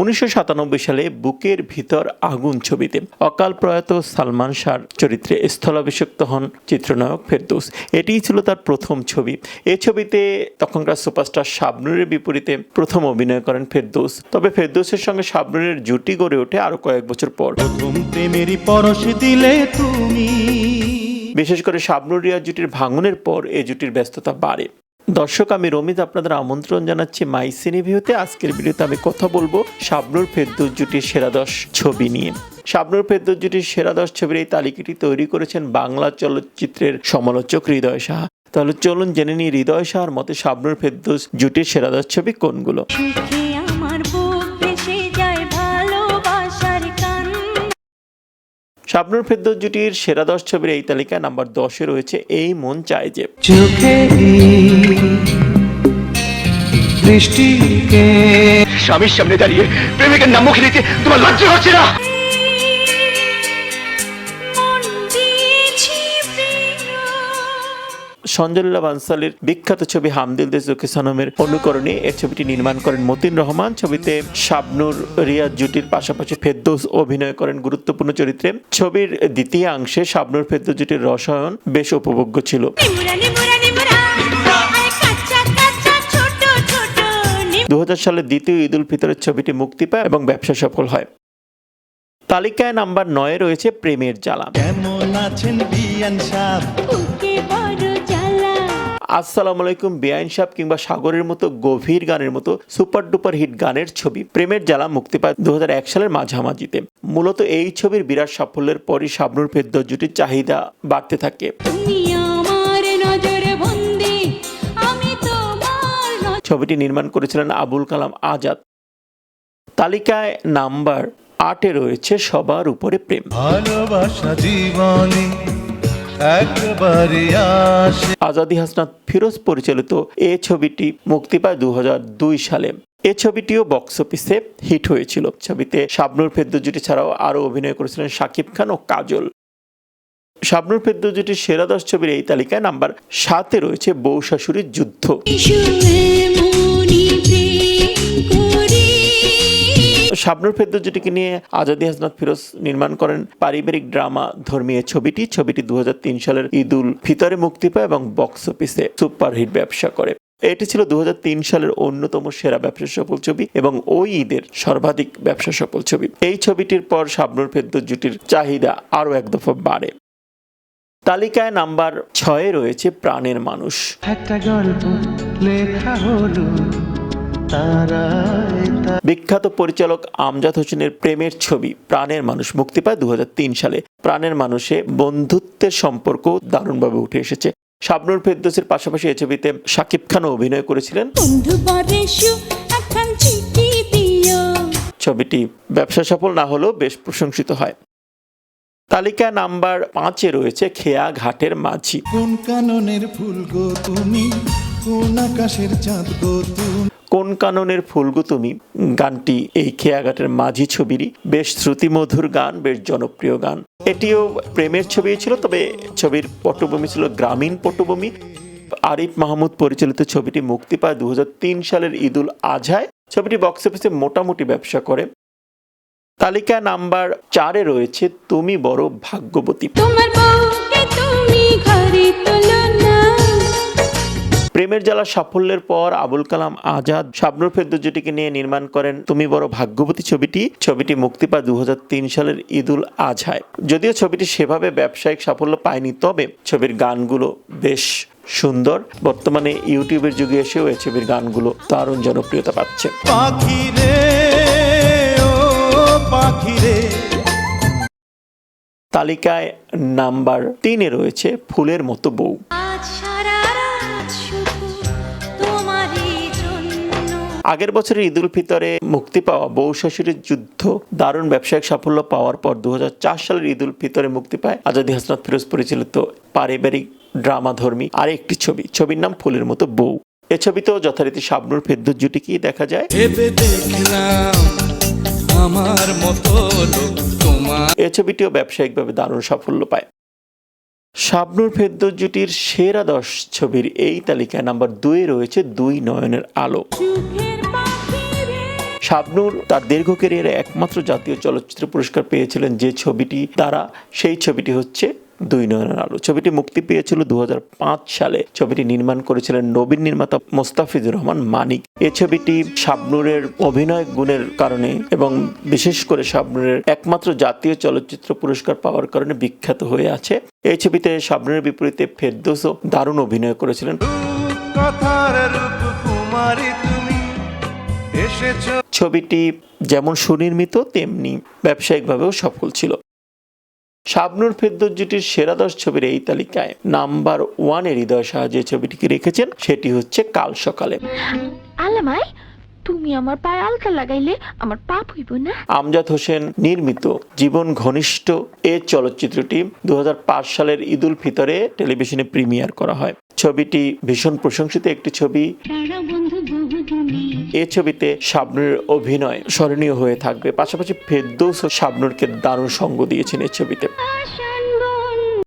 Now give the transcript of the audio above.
উনিশশো সাতানব্বই সালে বুকের ভিতর আগুন ছবিতে অকাল প্রয়াত সালমান শাহর চরিত্রে স্থলাভিষিক্ত হন চিত্রনায়ক ফেরদৌস। এটিই ছিল তার প্রথম ছবি। এ ছবিতে তখনকার সুপারস্টার শাবনুরের বিপরীতে প্রথম অভিনয় করেন ফেরদৌস। তবে ফেরদৌসের সঙ্গে শাবনুরের জুটি গড়ে ওঠে আরও কয়েক বছর পর। প্রথম প্রেমেরই পরশ দিলে তুমি। বিশেষ করে শাবনুর রিয়া জুটির ভাঙনের পর এ জুটির ব্যস্ততা বাড়ে। দর্শক, আমি রমিত আপনাদের আমন্ত্রণ জানাচ্ছি মাই সিনে ভিউতে আজকের ভিডিওতে আমি কথা বলব শাবনুর ফেরদৌস জুটির সেরা দশ ছবি নিয়ে। শাবনুর ফেরদৌস জুটির সেরা দশ ছবির এই তালিকাটি তৈরি করেছেন বাংলা চলচ্চিত্রের সমালোচক হৃদয় সাহা। তাহলে চলুন জেনে নিই হৃদয় সাহার মতে শাবনুর ফেরদৌস জুটির সেরা দশ ছবি কোনগুলো? শাবনুর ফেরদৌস জুটির সেরা দশ ছবির এই তালিকায় নাম্বার দশে রয়েছে এই মন চায় যে। দৃষ্টিকে স্বামীর সামনে দাঁড়িয়ে প্রেমিকের নাম মুখে নিতে তোমার লজ্জা হচ্ছে না? সঞ্জলীলা বানসালির বিখ্যাত ছবি হামদিল দে জোকে সনমের অনুকরণে এই ছবিটি নির্মাণ করেন মতিন রহমান। ছবিতে শাবনুর রিয়াজ জুটির পাশাপাশি ফেদ্দোস অভিনয় করেন গুরুত্বপূর্ণ চরিত্রে। ছবির দ্বিতীয়াংশে শাবনুর ফেরদৌস জুটির রসায়ন বেশ উপভোগ্য ছিল। দু সালে দ্বিতীয় ঈদ উল ফিতরের ছবিটি মুক্তি পায় এবং ব্যবসা সফল হয়। তালিকায় নাম্বার নয়ে রয়েছে প্রেমের জ্বালা। কেমন আছেন বিয়ান সাহ? জ্বালা আসসালামু আলাইকুম বেআইন সাহেব কিংবা সাগরের মতো গভীর গানের মতো সুপার ডুপার হিট গানের ছবি প্রেমের জ্বালা মুক্তি পায় দু হাজার এক সালের মাঝামাঝিতে। মূলত এই ছবির বিরাট সাফল্যের পরই শাবনুর ফেরদৌস জুটির চাহিদা বাড়তে থাকে। তুমি আমার নজরে বন্দি আমি তোমার নজরে ছবিটি নির্মাণ করেছিলেন আবুল কালাম আজাদ। তালিকায় নাম্বার আটে রয়েছে সবার উপরে প্রেম। ভালোবাসা জীবনে একবারে আসে। আজাদি হাসনাত ফিরোজ পরিচালিত এ ছবিটি মুক্তি পায় দু হাজার দুই সালে। এ ছবিটিও বক্স অফিসে হিট হয়েছিল। ছবিতে শাবনুর ফেদ্দু জুটি ছাড়াও আরও অভিনয় করেছিলেন শাকিব খান ও কাজল। শাবনুর ফেদ্দু জুটির সেরা দশ ছবির এই তালিকায় নাম্বার সাতে রয়েছে বউ শাশুড়ির যুদ্ধ শাবনুর ফেদ্দু জুটিকে নিয়ে আজাদি হাসনাত ফিরোজ নির্মাণ করেন, পারিবারিক ড্রামা ধর্মীয় ছবিটি ছবিটি দুহাজার তিন সালের ঈদুল ফিতরে মুক্তি পায় এবং বক্স অফিসে সুপারহিট ব্যবসা করে। এটি ছিল দু হাজার তিন সালের অন্যতম সেরা ব্যবসা সফল ছবি এবং ওই ঈদের সর্বাধিক ব্যবসা সফল ছবি। এই ছবিটির পর শাবনুর ফেদ্দুর জুটির চাহিদা আরও এক দফা বাড়ে। তালিকায় নাম্বার ছয়ে রয়েছে প্রাণের মানুষ। একটা গল্প লেখা হলো। বিখ্যাত পরিচালক আমজাদ হোসেনের প্রেমের ছবি প্রাণের মানুষ মুক্তি পায় দু সালে। প্রাণের মানুষে বন্ধুত্বের সম্পর্ক দারুণভাবে উঠে এসেছে। শাবনুর ফেরদৌসের পাশাপাশি এই ছবিতে শাকিব খানও অভিনয় করেছিলেন। ছবিটি ব্যবসা সফল না হলেও বেশ প্রশংসিত হয়। তালিকা নাম্বার পাঁচে রয়েছে খেয়া ঘাটের মাঝি। কোন কাননের ফুল গো তুমি? কোন আকাশের চাঁদ গো তুমি? কোন কাননের ফুলগু তুমি? গানটি এই খেয়াঘাটের মাঝি ছবিরই বেশ শ্রুতিমধুর গান, বেশ জনপ্রিয় গান। এটিও প্রেমের ছবি ছিল, তবে ছবির পটভূমি ছিল গ্রামীণ পটভূমি। আরিফ মাহমুদ পরিচালিত ছবিটি মুক্তি পায় দু হাজার তিন সালের ঈদুল আজহায়। ছবিটি বক্স অফিসে মোটামুটি ব্যবসা করে। তালিকা নাম্বার চারে রয়েছে, তুমি বড় ভাগ্যবতী। তোমার বউকে তুমি ঘরে প্রেমের জ্বালা সাফল্যের পর আবুল কালাম আজাদ শাবনুর ফেরদৌস জুটিকে নিয়ে নির্মাণ করেন তুমি বড় ভাগ্যবতী ছবিটি। ছবিটি মুক্তি পায় দু হাজার তিন সালের ঈদুল আজহায়। যদিও ছবিটি সেভাবে ব্যবসায়িক সাফল্য পায়নি তবে ছবির গানগুলো বেশ সুন্দর। বর্তমানে ইউটিউবের যুগে এসেও এই ছবির গানগুলো দারুণ জনপ্রিয়তা পাচ্ছে। তালিকায় নাম্বার তিনে রয়েছে ফুলের মতো বউ। আজ আগের বছরের ঈদ উল ফিতরে মুক্তি পাওয়া বউ শাশুড়ির যুদ্ধ দারুণ ব্যবসায়িক সাফল্য পাওয়ার পর দু হাজার চার সালের ঈদ উল ফিতরে মুক্তি পায় আজাদি হাসনাত ফিরোজ পরিচালিত পারিবারিক ড্রামা ধর্মী আরেকটি ছবি। ছবির নাম ফুলের মতো বউ। এ ছবিতেও যথারীতি শাবনুর ফেদ্দুর জুটিকেই দেখা যায়। ভেবে আমার মতো এ ছবিটিও ব্যবসায়িকভাবে দারুণ সাফল্য পায়। শাবনুর ফেদ্দুর জুটির সেরা দশ ছবির এই তালিকায় নাম্বার দুয়ে রয়েছে দুই নয়নের আলো। শাবনুর তার দীর্ঘ ক্যারিয়ারে একমাত্র জাতীয় চলচ্চিত্র পুরস্কার পেয়েছিলেন যে ছবিটি তারা সেই ছবিটি হচ্ছে দুই নয়নের আলো। ছবিটি মুক্তি পেয়েছিল দু হাজার পাঁচ সালে। ছবিটি নির্মাণ করেছিলেন নবীন নির্মাতা মোস্তাফিজুর রহমান মানিক। এই ছবিটি শাবনুরের অভিনয় গুণের কারণে এবং বিশেষ করে শাবনুরের একমাত্র জাতীয় চলচ্চিত্র পুরস্কার পাওয়ার কারণে বিখ্যাত হয়ে আছে। এই ছবিতে শাবনুরের বিপরীতে ফেরদৌসও দারুণ অভিনয় করেছিলেন। ছবিটি যেমন সুনির্মিত তেমনি ব্যবসায়িকভাবেও সফল ছিল। শাবনুর ফেরদৌস জুটির সেরা দশ ছবির এই তালিকায় নাম্বার ওয়ানে হৃদয় শাহ যে ছবিটিকে রেখেছেন সেটি হচ্ছে কাল সকালে। আলামাই তুমি আমার পায়ে আলতা লাগাইলে আমার পাপ হইব না? আমজাদ হোসেন নির্মিত জীবন ঘনিষ্ঠ এ চলচ্চিত্রটি দু হাজার পাঁচ সালের ঈদুল ফিতরে টেলিভিশনে প্রিমিয়ার করা হয়। ছবিটি ভীষণ প্রশংসিত একটি ছবি। এ ছবিতে শাবনুর অভিনয় স্মরণীয় হয়ে থাকবে। পাশাপাশি ফেরদৌস ও শাবনুরকে দারুণ সঙ্গ দিয়েছেন এ ছবিতে।